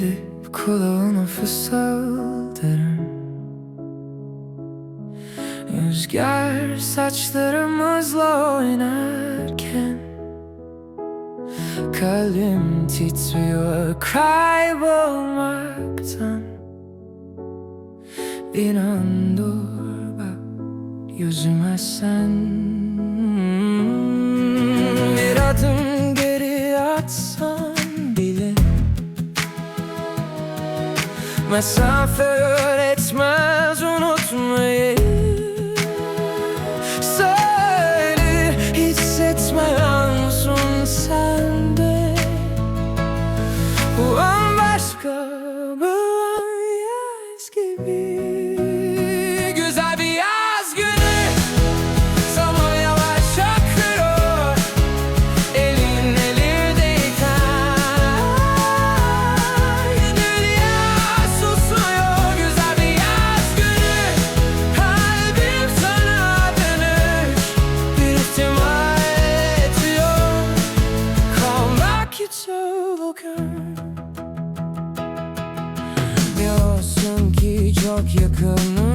Eğilip kulağına fısıldarım. Rüzgar saçlarımızla oynarken Kalbim titriyor kaybolmaktan. Bir an dur bak yüzüme sen myself bakar. Biliyorsun ki çok yakınım.